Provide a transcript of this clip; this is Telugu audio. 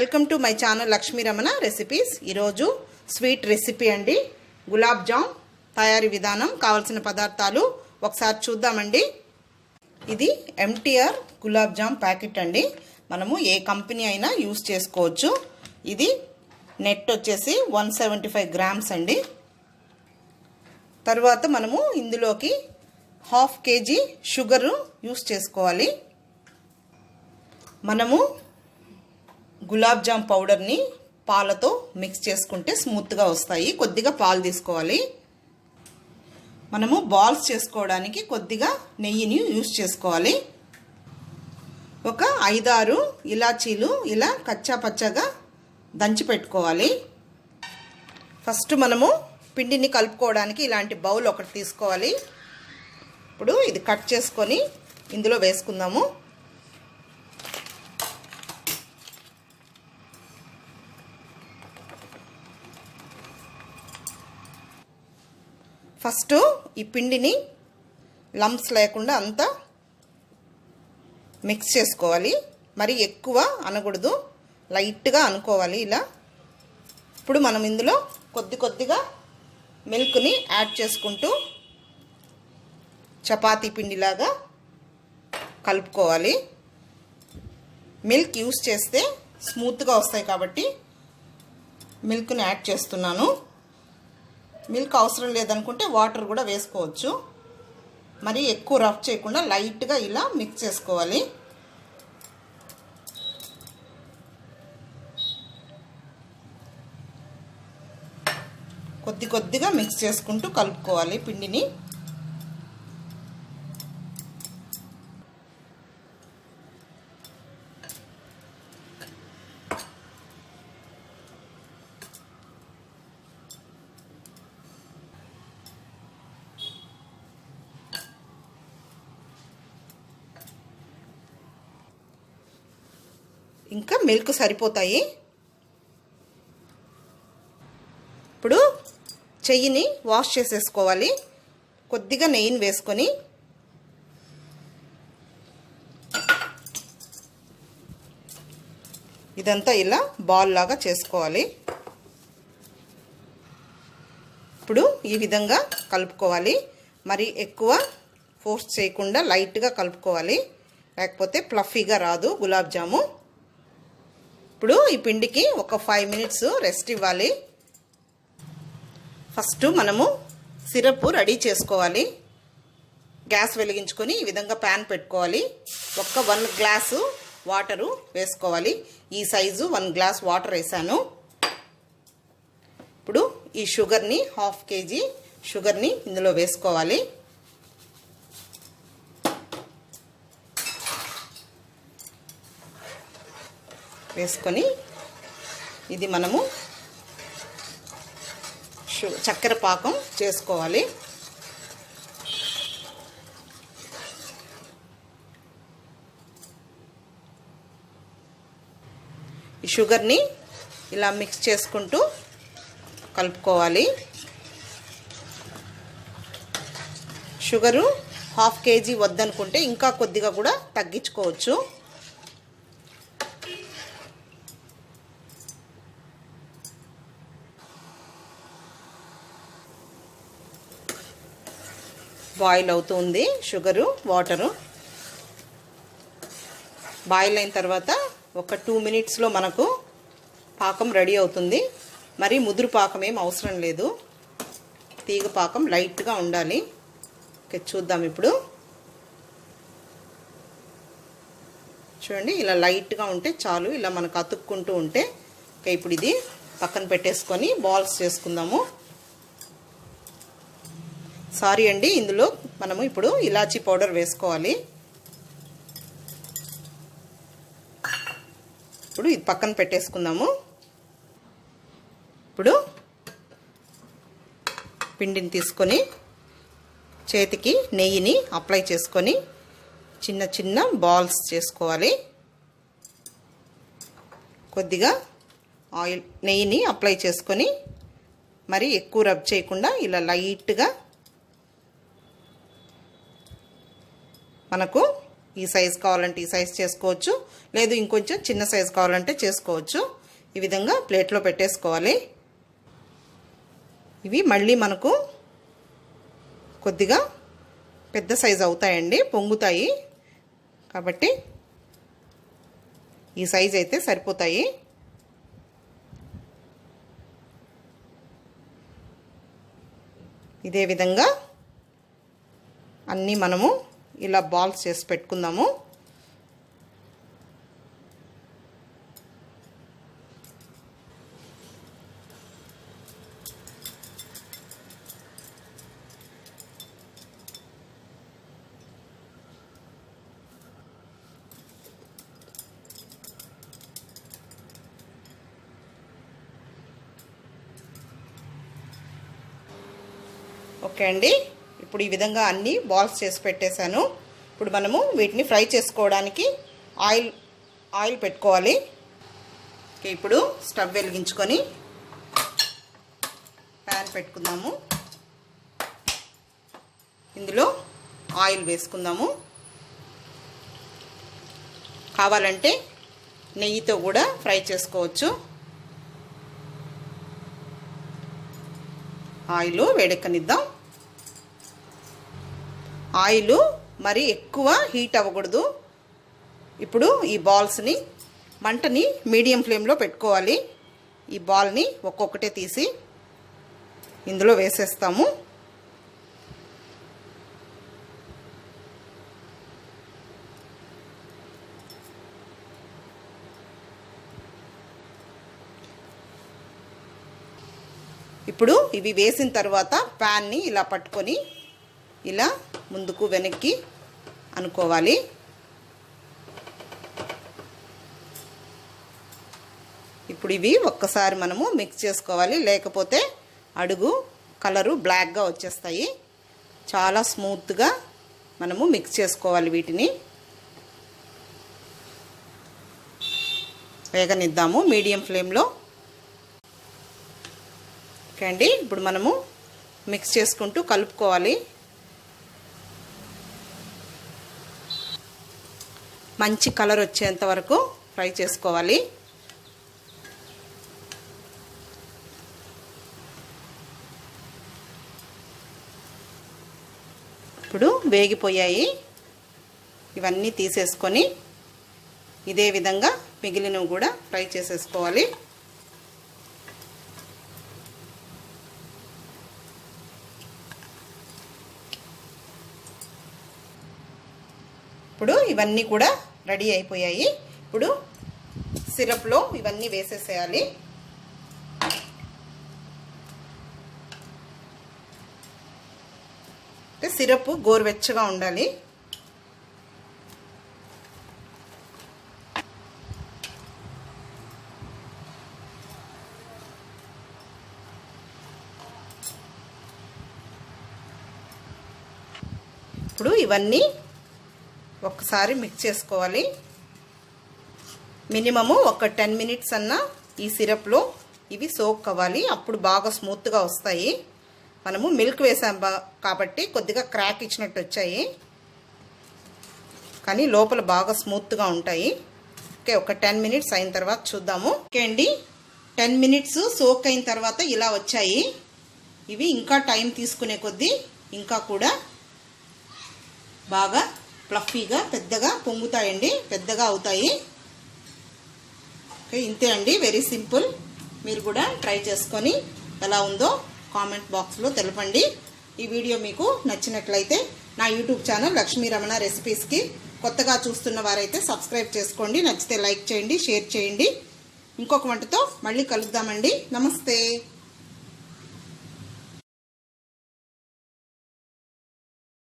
Welcome to my channel Lakshmi Ramana recipes. ఈరోజు స్వీట్ రెసిపీ అండి. గులాబ్ జామ్ తయారీ విధానం కావలసిన పదార్థాలు ఒకసారి చూద్దామండి. ఇది ఎంటీఆర్ గులాబ్ జామ్ ప్యాకెట్ అండి. మనము ఏ కంపెనీ అయినా యూస్ చేసుకోవచ్చు. ఇది నెట్ వచ్చేసి వన్ సెవెంటీ ఫైవ్ గ్రామ్స్ అండి. తర్వాత మనము ఇందులోకి హాఫ్ కేజీ షుగరు యూస్ చేసుకోవాలి. మనము గులాబ్ జామ్ పౌడర్ని పాలతో మిక్స్ చేసుకుంటే స్మూత్గా వస్తాయి. కొద్దిగా పాలు తీసుకోవాలి. మనము బాల్స్ చేసుకోవడానికి కొద్దిగా నెయ్యిని యూస్ చేసుకోవాలి. ఒక ఐదారు ఇలాచీలు ఇలా కచ్చా పచ్చగా దంచి పెట్టుకోవాలి. ఫస్ట్ మనము పిండిని కలుపుకోవడానికి ఇలాంటి బౌల్ ఒకటి తీసుకోవాలి. ఇప్పుడు ఇది కట్ చేసుకొని ఇందులో వేసుకుందాము. ఫస్ట్ ఈ పిండిని లంప్స్ లేకుండా అంతా మిక్స్ చేసుకోవాలి. మరి ఎక్కువ అనకూడదు. లైట్గా అనుకోవాలి ఇలా. ఇప్పుడు మనం ఇందులో కొద్ది కొద్దిగా మిల్క్ని యాడ్ చేసుకుంటూ చపాతీ పిండిలాగా కలుపుకోవాలి. మిల్క్ యూస్ చేస్తే స్మూత్గా వస్తాయి కాబట్టి మిల్క్ని యాడ్ చేస్తున్నాను. మిల్క్ అవసరం లేదనుకుంటే వాటర్ కూడా వేసుకోవచ్చు. మరి ఎక్కువ రఫ్ చేయకుండా లైట్గా ఇలా మిక్స్ చేసుకోవాలి. కొద్ది కొద్దిగా మిక్స్ చేసుకుంటూ కలుపుకోవాలి పిండిని. ఇంకా మిల్క్ సరిపోతాయి. ఇప్పుడు చెయ్యిని వాష్ చేసేసుకోవాలి. కొద్దిగా నెయ్యిని వేసుకొని. ఇదంతా ఇలా బాల్ లాగా చేసుకోవాలి. ఇప్పుడు ఈ విధంగా కలుపుకోవాలి. మరి ఎక్కువ ఫోర్స్ చేయకుండా లైట్గా కలుపుకోవాలి. లేకపోతే ప్లఫీగా రాదు గులాబ్ జాము. ఇప్పుడు ఈ పిండికి ఒక ఫైవ్ మినిట్స్ రెస్ట్ ఇవ్వాలి. ఫస్ట్ మనము సిరప్ రెడీ చేసుకోవాలి. గ్యాస్ వెలిగించుకొని ఈ విధంగా ప్యాన్ పెట్టుకోవాలి. ఒక్క వన్ గ్లాసు వాటరు వేసుకోవాలి. ఈ సైజు వన్ గ్లాస్ వాటర్ వేసాను. ఇప్పుడు ఈ షుగర్ని హాఫ్ కేజీ షుగర్ని ఇందులో వేసుకోవాలి. వేసుకొని ఇది మనము చక్కెర పాకం చేసుకోవాలి. ఈ షుగర్ని ఇలా మిక్స్ చేసుకుంటూ కలుపుకోవాలి. షుగరు హాఫ్ కేజీ వద్దనుకుంటే ఇంకా కొద్దిగా కూడా తగ్గించుకోవచ్చు. బాయిల్ అవుతుంది. Sugar water. బాయిల్ అయిన తర్వాత ఒక టూ మినిట్స్లో మనకు పాకం రెడీ అవుతుంది. మరి ముదురు పాకం ఏం అవసరం లేదు. తీగ పాకం లైట్గా ఉండాలి. ఓకే చూద్దాం ఇప్పుడు. చూడండి ఇలా లైట్గా ఉంటే చాలు. ఇలా మనకు అతుక్కుంటూ ఉంటే ఓకే ఇప్పుడు ఇది పక్కన పెట్టేసుకొని బాల్స్ చేసుకుందాము. సారీ అండి ఇందులో మనము ఇప్పుడు ఇలాచీ పౌడర్ వేసుకోవాలి. ఇప్పుడు ఇది పక్కన పెట్టేసుకుందాము. ఇప్పుడు పిండిని తీసుకొని చేతికి నెయ్యిని అప్లై చేసుకొని చిన్న చిన్న బాల్స్ చేసుకోవాలి. కొద్దిగా ఆయిల్ నెయ్యిని అప్లై చేసుకొని మరి ఎక్కువ రబ్ చేయకుండా ఇలా లైట్గా మనకు ఈ సైజ్ కావాలంటే ఈ సైజ్ చేసుకోవచ్చు. లేదు ఇంకొంచెం చిన్న సైజ్ కావాలంటే చేసుకోవచ్చు. ఈ విధంగా ప్లేట్లో పెట్టేసుకోవాలి. ఇవి మళ్ళీ మనకు కొద్దిగా పెద్ద సైజ్ అవుతాయండి పొంగుతాయి. కాబట్టి ఈ సైజ్ అయితే సరిపోతాయి. ఇదే విధంగా అన్నీ మనము ఇలా బాల్స్ చేసి పెట్టుకుందాము. ఓకే అండి. ఇప్పుడు ఈ విధంగా అన్నీ బాల్స్ చేసి పెట్టేశాను. ఇప్పుడు మనము వీటిని ఫ్రై చేసుకోవడానికి ఆయిల్ ఆయిల్ పెట్టుకోవాలి. ఇప్పుడు స్టవ్ వెలిగించుకొని ప్యాన్ పెట్టుకుందాము. ఇందులో ఆయిల్ వేసుకుందాము. కావాలంటే నెయ్యితో కూడా ఫ్రై చేసుకోవచ్చు. ఆయిల్ వేడెక్కనిద్దాం. ఆయిల్ మరి ఎక్కువ హీట్ అవ్వకూడదు. ఇప్పుడు ఈ బాల్స్ని మంటని మీడియం ఫ్లేమ్లో పెట్టుకోవాలి. ఈ బాల్ని ఒక్కొక్కటే తీసి ఇందులో వేసేస్తాము. ఇప్పుడు ఇవి వేసిన తర్వాత ప్యాన్ని ఇలా పట్టుకొని ఇలా ముందుకు వెనక్కి అనుకోవాలి. ఇప్పుడు ఇవి ఒక్కసారి మనము మిక్స్ చేసుకోవాలి. లేకపోతే అడుగు కలరు బ్లాక్గా వచ్చేస్తాయి. చాలా స్మూత్గా మనము మిక్స్ చేసుకోవాలి వీటిని. వేగనిద్దాము మీడియం ఫ్లేమ్లో ఓకే అండి. ఇప్పుడు మనము మిక్స్ చేసుకుంటూ కలుపుకోవాలి. మంచి కలర్ వచ్చేంత వరకు ఫ్రై చేసుకోవాలి. ఇప్పుడు వేగిపోయాయి. ఇవన్నీ తీసేసుకొని ఇదే విధంగా మిగిలినవి కూడా ఫ్రై చేసేసుకోవాలి. ఇప్పుడు ఇవన్నీ కూడా రెడీ అయిపోయాయి. ఇప్పుడు సిరప్లో ఇవన్నీ వేసేసేయాలి. అంటే సిరప్ గోరువెచ్చగా ఉండాలి. ఇప్పుడు ఇవన్నీ ఒక్కసారి మిక్స్ చేసుకోవాలి. మినిమము ఒక టెన్ మినిట్స్ అన్న ఈ సిరప్లో ఇవి సోక్ అవ్వాలి. అప్పుడు బాగా స్మూత్గా వస్తాయి. మనము మిల్క్ వేసాం కాబట్టి కొద్దిగా క్రాక్ ఇచ్చినట్టు వచ్చాయి. కానీ లోపల బాగా స్మూత్గా ఉంటాయి. ఓకే ఒక టెన్ మినిట్స్ అయిన తర్వాత చూద్దాము. ఓకే అండి. టెన్ మినిట్స్ సోక్ అయిన తర్వాత ఇలా వచ్చాయి. ఇవి ఇంకా టైం తీసుకునే కొద్దీ ఇంకా కూడా బాగా ఫ్లఫీగా పెద్దగా పొంగుతాయండి పెద్దగా అవుతాయి. ఓకే ఇంతే అండి వెరీ సింపుల్. మీరు కూడా ట్రై చేసుకొని ఎలా ఉందో కామెంట్ బాక్స్లో తెలపండి. ఈ వీడియో మీకు నచ్చినట్లయితే నా యూట్యూబ్ ఛానల్ లక్ష్మీ రమణ రెసిపీస్కి కొత్తగా చూస్తున్న వారైతే సబ్స్క్రైబ్ చేసుకోండి నచ్చితే లైక్ చేయండి షేర్ చేయండి. ఇంకొక వంటతో మళ్ళీ కలుద్దామండి. నమస్తే.